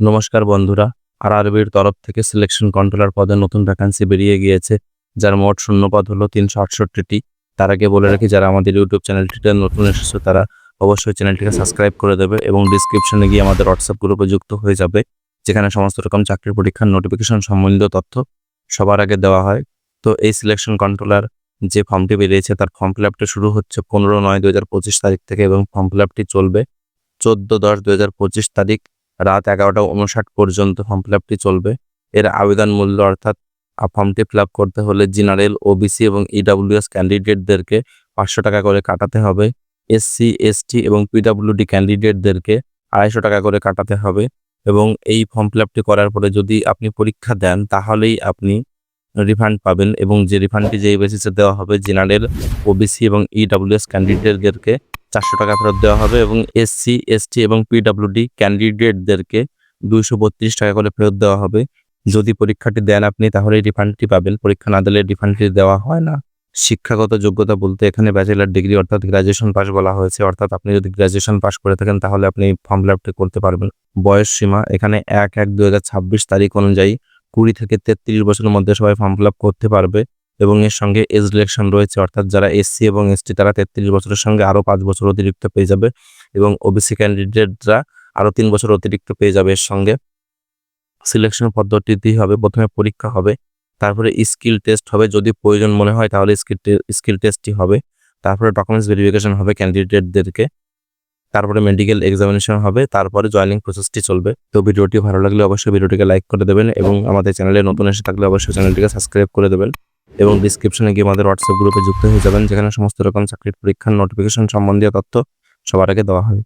নমস্কার বন্ধুরা আর আরবির তরফ থেকে সিলেকশন কন্ট্রোলার পদে নতুন ভ্যাকান্সি বেরিয়ে গিয়েছে, যার মোট শূন্যপদ হলো তিনশো আটষট্টিটি। তার আগে বলে রাখি, যারা আমাদের ইউটিউব চ্যানেলটিতে নতুন এসেছে, তারা অবশ্যই চ্যানেলটিকে সাবস্ক্রাইব করে দেবে এবং ডিসক্রিপশনে গিয়ে আমাদের হোয়াটসঅ্যাপ গ্রুপে যুক্ত হয়ে যাবে, যেখানে সমস্ত রকম চাকরির পরীক্ষার নোটিফিকেশন সম্বন্ধিত তথ্য সবার আগে দেওয়া হয়। তো এই সিলেকশন কন্ট্রোলার যে ফর্মটি বেরিয়েছে, তার ফর্ম ফিল আপটি শুরু হচ্ছে পনেরো নয় দু তারিখ থেকে এবং ফর্ম ফিল আপটি চলবে চোদ্দ দশ দু তারিখ রাত এগারোটা উনষাট পর্যন্ত ফর্ম ফিল আপটি চলবে। এর আবেদন মূল্য অর্থাৎ ফর্মটি ফিল করতে হলে জেনারেল ওবিসি এবং ইডাব্লিউএস ক্যান্ডিডেটদেরকে পাঁচশো টাকা করে কাটাতে হবে। এসসি এসটি এবং পিডাব্লিউডি ক্যান্ডিডেটদেরকে আড়াইশো টাকা করে কাটাতে হবে এবং এই ফর্ম ফিল করার পরে যদি আপনি পরীক্ষা দেন, তাহলেই আপনি রিফান্ড পাবেন এবং যে রিফান্ডটি যেই বেসিসে দেওয়া হবে জেনারেল ওবিসি এবং ইডাব্লিউএস ক্যান্ডিডেটদেরকে চারশো টাকা ফেরত দেওয়া হবে এবং এসসি এসটি এবং পিডাব্লিউডি ক্যান্ডিডেটদেরকে দুইশো বত্রিশ টাকা করে ফেরত দেওয়া হবে। যদি পরীক্ষাটি দেন আপনি তাহলে রিফান্ডটি পাবেন। পরীক্ষা না দিলে রিফান্ডটি দেওয়া হয় না। শিক্ষাগত যোগ্যতা বলতে এখানে ব্যাচেলার ডিগ্রি অর্থাৎ গ্রাজুয়েশন পাস বলা হয়েছে। অর্থাৎ আপনি যদি গ্রাজুয়েশন পাস করে থাকেন, তাহলে আপনি ফর্ম ফিল আপটি করতে পারবেন। বয়স সীমা এখানে এক এক দু তারিখ অনুযায়ী কুড়ি থেকে তেত্রিশ বছরের মধ্যে সবাই ফর্ম ফিল করতে পারবে। এবং এর সঙ্গে এজ রিলেকশন রয়েছে, অর্থাৎ যারা এসসি এবং এসটি তারা তেত্রিশ বছরের সঙ্গে আরও পাঁচ বছর অতিরিক্ত পেয়ে যাবে এবং ওবিসি ক্যান্ডিডেটরা আরও তিন বছর অতিরিক্ত পেয়ে যাবে এর সঙ্গে। সিলেকশন পদ্ধতিটি হবে, প্রথমে পরীক্ষা হবে, তারপরে স্কিল টেস্ট হবে, যদি প্রয়োজন মনে হয় তাহলে স্কিল স্কিল টেস্টটি হবে, তারপরে ডকুমেন্টস ভেরিফিকেশন হবে ক্যান্ডিডেটদেরকে তারপরে মেডিকেল এক্সামিনেশন হবে, তারপরে জয়েনিং প্রসেসটি চলবে। তো ভিডিওটি ভালো লাগলে অবশ্যই ভিডিওটিকে লাইক করে দেবেন এবং আমাদের চ্যানেলে নতুন এসে থাকলে অবশ্যই চ্যানেলটিকে সাবস্ক্রাইব করে দেবেন। এবং ডিসক্রিপশনে গিয়ে আমাদের হোয়াটসঅ্যাপ গ্রুপে যুক্ত হয়ে যাবেন, যেখানে সমস্ত রকম চাকরির পরীক্ষার নোটিফিকেশন সম্বন্ধীয় তথ্য সবার আগে দেওয়া হয়